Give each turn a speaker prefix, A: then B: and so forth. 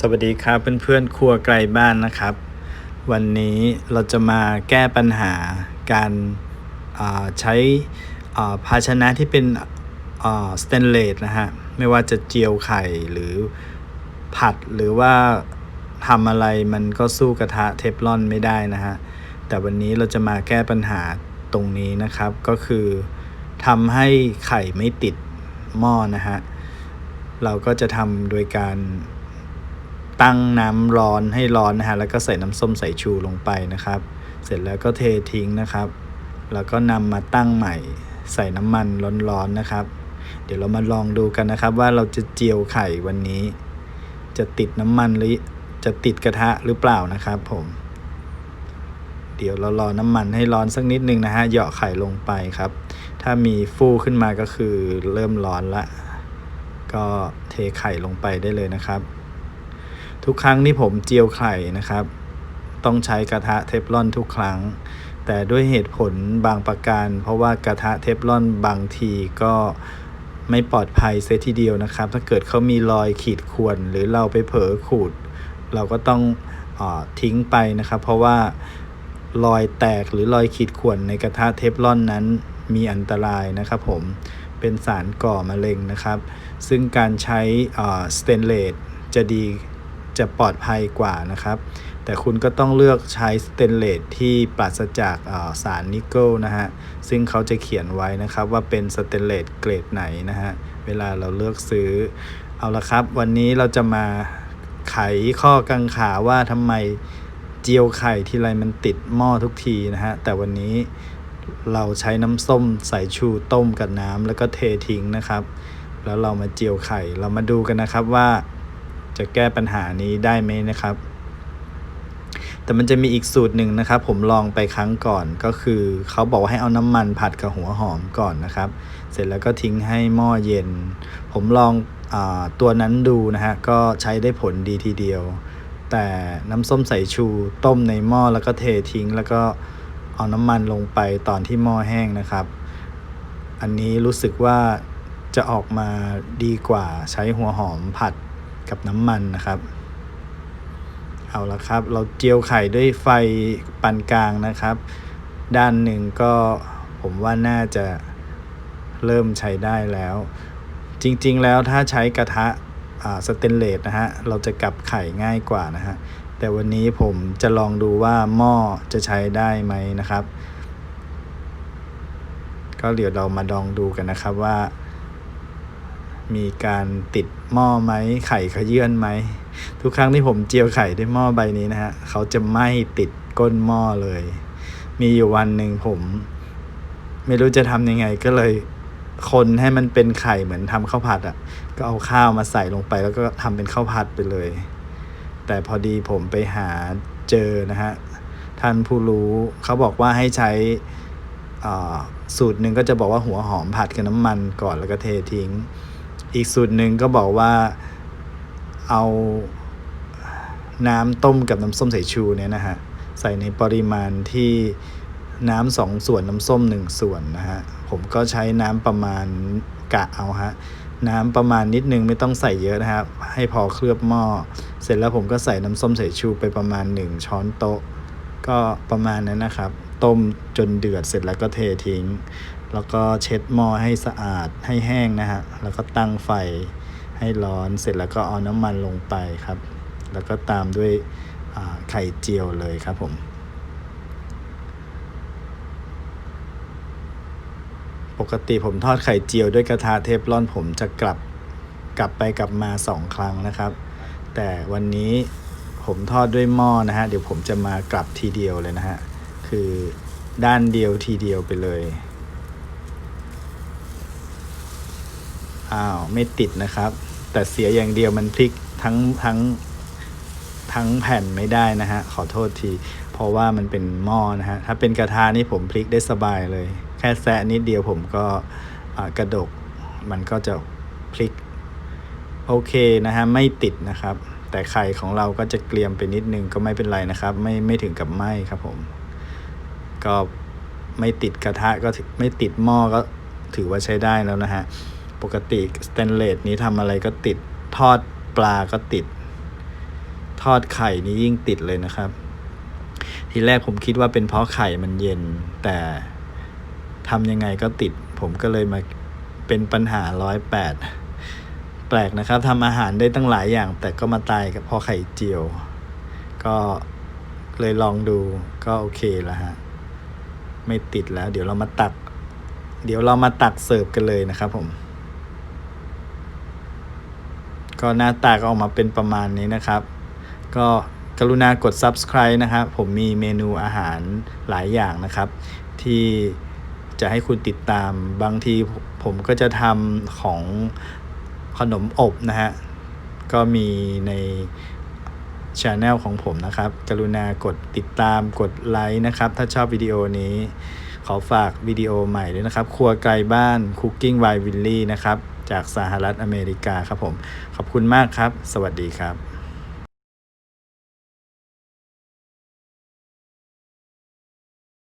A: สวัสดีครับเพื่อนๆครัวไกลบ้านนะครับ วันนี้เราจะมาแก้ปัญหาการใช้ภาชนะที่เป็นสแตนเลสนะฮะไม่ว่าจะเจียวไข่หรือผัดหรือว่าทำอะไรมันก็สู้กระทะเทฟลอนไม่ได้นะฮะแต่วันนี้เราจะมาแก้ปัญหาตรงนี้นะครับ ก็คือทำให้ไข่ไม่ติดหม้อนะฮะเราก็จะทำโดยการ ตั้งน้ำร้อนให้ร้อนนะฮะแล้วก็ใส่น้ำส้มสายชูลงไปนะครับ เสร็จแล้วก็เททิ้งนะครับ แล้วก็นำมาตั้งใหม่ ใส่น้ำมันร้อนๆนะครับ เดี๋ยวเรามาลองดูกันนะครับ ว่าเราจะเจียวไข่วันนี้ จะติดน้ำมันหรือจะติดกระทะหรือเปล่านะครับ ผม เดี๋ยวเรารอน้ำมันให้ร้อนสักนิดนึงนะฮะเหยาะไข่ลงไปครับ ถ้ามีฟูขึ้นมาก็คือเริ่มร้อนละก็เทไข่ลงไปได้เลยนะครับ ทุกครั้งที่ผมเจียวไข่นะครับ ต้องใช้กระทะเทฟลอนทุกครั้ง แต่ด้วยเหตุผลบางประการ เพราะว่ากระทะเทฟลอนบางทีก็ไม่ปลอดภัยเสียทีเดียวนะครับ ถ้าเกิดเขามีรอยขีดข่วนหรือเราไปเผลอขูด เราก็ต้องอทิ้งไปนะครับ เพราะว่ารอยแตกหรือรอยขีดข่วนในกระทะเทฟลอนนั้นมีอันตรายนะครับผมเป็นสารก่อมะเร็งนะครับ ซึ่งการใช้สเตนเลสจะดี จะปลอดภัยกว่านะครับ แต่คุณก็ต้องเลือกใช้สเตนเลสที่ปราศจากสารนิกเกิลนะฮะ ซึ่งเขาจะเขียนไว้นะครับว่าเป็นสเตนเลสเกรดไหนนะฮะ เวลาเราเลือกซื้อ เอาละครับ วันนี้เราจะมาไขข้อกังขาว่าทำไมเจียวไข่ทีไรมันติดหม้อทุกทีนะฮะ แต่วันนี้เราใช้น้ำส้มสายชูต้มกับน้ำแล้วก็เททิ้งนะครับ แล้วเรามาเจียวไข่ เรามาดูกันนะครับว่า จะแก้ปัญหานี้ได้ไหมนะครับ แต่มันจะมีอีกสูตรหนึ่งนะครับ ผมลองไปครั้งก่อนก็คือเขาบอกว่าให้เอาน้ำมันผัดกับหัวหอมก่อนนะครับ เสร็จแล้วก็ทิ้งให้หม้อเย็น ผมลองอตัวนั้นดูนะฮะก็ใช้ได้ผลดีทีเดียว แต่น้ำส้มสายชูต้มในหม้อแล้วก็เททิ้ง แล้วก็เอาน้ำมันลงไปตอนที่หม้อแห้งนะครับ อันนี้รู้สึกว่าจะออกมาดีกว่าใช้หัวหอมผัด กับน้ำมันนะครับ เอาละครับ เราเจียวไข่ด้วยไฟปานกลางนะครับ ด้านหนึ่งก็ผมว่าน่าจะเริ่มใช้ได้แล้ว จริงๆแล้วถ้าใช้กระทะสเตนเลสนะฮะ เราจะกลับไข่ง่ายกว่านะฮะ แต่วันนี้ผมจะลองดูว่าหม้อจะใช้ได้ไหมนะครับ ก็เดี๋ยวเรามาลองดูกันนะครับว่า มีการติดหม้อไหมไข่ขยื่นไหม ทุกครั้งที่ผมเจียวไข่ด้วยหม้อใบนี้นะฮะเขาจะไม่ติดก้นหม้อเลย มีอยู่วันหนึ่งผม ไม่รู้จะทำยังไงก็เลยคนให้มันเป็นไข่เหมือนทำข้าวผัดอะ่ะ ก็เอาข้าวมาใส่ลงไปแล้วก็ทำเป็นข้าวผัดไปเลย แต่พอดีผมไปหาเจอนะฮะท่านผู้รู้เขาบอกว่าให้ใช้สูตรหนึ่งก็จะบอกว่าหัวหอมผัดกับน้ำมันก่อนแล้วก็เททิ้ง อีกสูตรหนึ่งก็บอกว่าเอาน้ำต้มกับน้ำส้มสายชูเนี่ยนะฮะใส่ในปริมาณที่น้ำสองส่วนน้ำส้มหนึ่งส่วนนะฮะผมก็ใช้น้ำประมาณกะเอาฮะน้ำประมาณนิดนึงไม่ต้องใส่เยอะนะครับ ให้พอเคลือบหม้อ เสร็จแล้วผมก็ใส่น้ำส้มสายชูไปประมาณ 1 ช้อนโต๊ะ ก็ประมาณนั้นนะครับ ต้มจนเดือดเสร็จแล้วก็เททิ้ง แล้วก็เช็ดหม้อให้สะอาดให้แห้งนะฮะ แล้วก็ตั้งไฟให้ร้อนเสร็จแล้วก็เอาน้ำมันลงไปครับ แล้วก็ตามด้วยไข่เจียวเลยครับผมปกติผมทอดไข่เจียวด้วยกระทะเทฟลอนผมจะกลับกลับไปกลับมาสองครั้งนะครับ แต่วันนี้ผมทอดด้วยหม้อนะฮะ เดี๋ยวผมจะมากลับทีเดียวเลยนะฮะ คือด้านเดียวทีเดียวไปเลย อ้าว ไม่ติดนะครับ แต่เสียอย่างเดียวมันพลิกทั้งทั้งทั้งแผ่นไม่ได้นะฮะ ขอโทษที เพราะว่ามันเป็นหม้อนะฮะ ถ้าเป็นกระทะนี่ผมพลิกได้สบายเลย แค่แซะนิดเดียวผมก็กระดก มันก็จะพลิก โอเคนะฮะ ไม่ติดนะครับ แต่ไข่ของเราก็จะเกลียมไปนิดนึงก็ไม่เป็นไรนะครับ ไม่ไม่ถึงกับไหมครับผม ก็ไม่ติดกระทะก็ไม่ติดหม้อก็ถือว่าใช้ได้แล้วนะฮะ ปกติสแตนเลสนี้ทำอะไรก็ติดทอดปลาก็ติด ทอดไข่นี่ยิ่งติดเลยนะครับ ทีแรกผมคิดว่าเป็นเพราะไข่มันเย็น แต่ทำยังไงก็ติด ผมก็เลยมาเป็นปัญหาร้อยแปดแปลกนะครับทำอาหารได้ตั้งหลายอย่าง แต่ก็มาตายกับพราะไข่เจียว ก็เลยลองดูก็โอเคแล้วฮะ ไม่ติดแล้ว เดี๋ยวเรามาตัก เดี๋ยวเรามาตักเสิร์ฟกันเลยนะครับผม ก็หน้าตาก็ออกมาเป็นประมาณนี้นะครับ ก็กรุณากด subscribe นะครับ ผมมีเมนูอาหารหลายอย่างนะครับ ที่จะให้คุณติดตามบางทีผมก็จะทำของขนมอบนะฮะ ก็มีใน ช anel ของผมนะครับ กรุณากดติดตามกดไลค์นะครับ ถ้าชอบวิดีโอนี้ ขอฝากวิดีโอใหม่ด้วยนะครับ ครัวไกลบ้าน Cooking by Willy นะครับ จากสหรัฐอเมริกาครับผม ขอบคุณมากครับ สวัสดีครับ